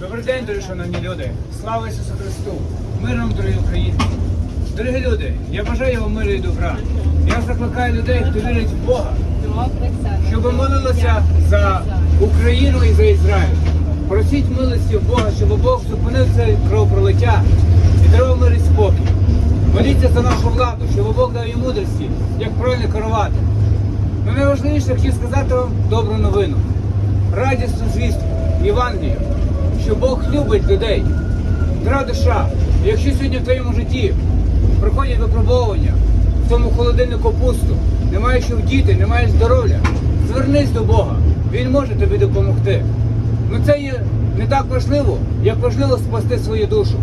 Добрий день, дорогі шановні люди. Слава Ісусу Христу! Мир нам, дорогі українці! Дорогі люди, я бажаю вам миру і добра. Я закликаю людей, хто вірить в Бога, щоб молилися за Україну і за Ізраїль. Просіть милості в Бога, щоб Бог зупинив це кровопролиття і дарував мир і спокій. Моліться за нашу владу, щоб Бог дав їй мудрості, як правильно керувати. Ну найважливіше, я хотів сказати вам добру новину. Радісну звістку, Євангелію, що Бог любить людей. Дорога душа, якщо сьогодні в твоєму житті приходять випробовування, в тому холодильнику пусто, немає що вдіти, немає здоров'я, звернись до Бога, Він може тобі допомогти. Ну це є не так важливо, як важливо спасти свою душу.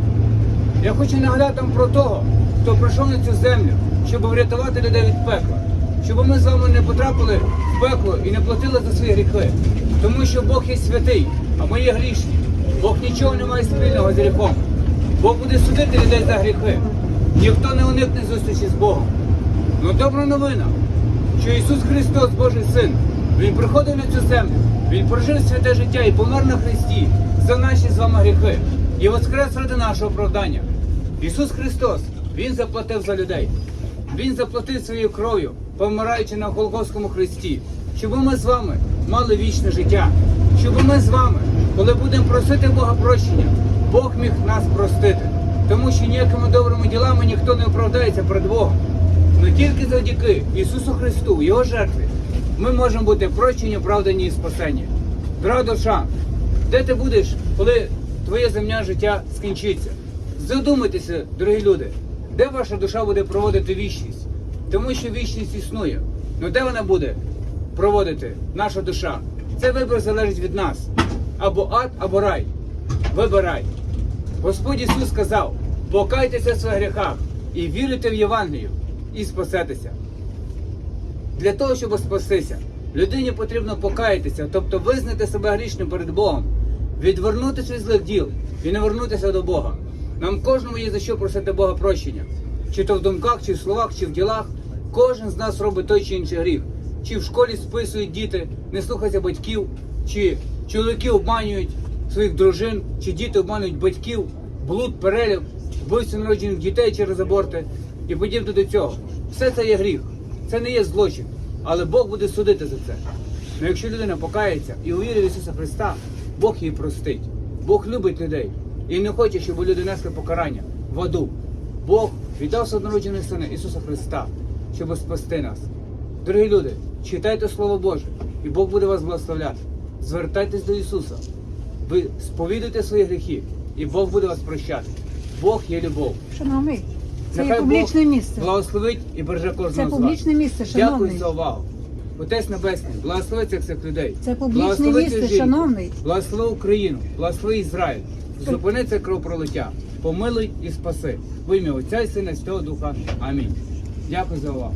Я хочу нагадати про того, хто прийшов на цю землю, щоб врятувати людей від пекла, щоб ми з вами не потрапили в пекло і не платили за свої гріхи. Тому що Бог є святий, а ми є грішні. Бог нічого не має спільного з гріхом. Бог буде судити людей за гріхи. Ніхто не уникне зустрічі з Богом. Ну добра новина, що Ісус Христос, Божий Син, Він приходив на цю землю, Він прожив святе життя і помер на Христі за наші з вами гріхи і воскрес ради нашого оправдання. Ісус Христос, Він заплатив за людей. Він заплатив своєю кров'ю, помираючи на Голгофському хресті, щоб ми з вами мали вічне життя, щоб ми з вами, коли будемо просити Бога прощення, Бог міг нас простити. Тому що ніякими добрими ділами ніхто не оправдається перед Богом. Но тільки завдяки Ісусу Христу, Його жертві, ми можемо бути прощені, оправдані і спасені. Дорога душа, де ти будеш, коли твоє земне життя скінчиться? Задумайтеся, дорогі люди, де ваша душа буде проводити вічність? Тому що вічність існує. Ну де вона буде проводити наша душа? Це вибір залежить від нас. Або ад, або рай. Вибирай. Господь Ісус сказав: покайтеся своїх гріхах і вірите в Євангелію, і спасетеся. Для того, щоб спастися, людині потрібно покаятися, тобто визнати себе грішним перед Богом, відвернутися від злих діл і не вернутися до Бога. Нам кожному є за що просити Бога прощення. Чи то в думках, чи в словах, чи в ділах. Кожен з нас робить той чи інший гріх. Чи в школі списують діти, не слухаються батьків, чи чоловіки обманюють своїх дружин, чи діти обманюють батьків, блуд, перелів, вбивство народжених дітей через аборти і подібне до цього. Все це є гріх, це не є злочин, але Бог буде судити за це. Ну якщо людина покається і увірить в Ісуса Христа, Бог її простить. Бог любить людей і не хоче, щоб люди несли покарання в аду. Бог віддав однородженого Сина Ісуса Христа, щоб спасти нас. Дорогі люди, читайте Слово Боже, і Бог буде вас благословляти. Звертайтесь до Ісуса. Ви сповідуйте свої гріхи, і Бог буде вас прощати. Бог є любов. Шановний, це є Нехай публічне Бог місце. Благословить і береже кожного Це з вас. публічне місце, Дякую за увагу. Отець Небесний, благослови цих всіх людей. Це публічне Благослови місце, жінку. шановний. Благослови Україну, благослови Ізраїль. Зупини це кровопролиття. Помилуй і спаси. В ім'я Отця і Сина і Святого Духа. Амінь. Дякую за увагу.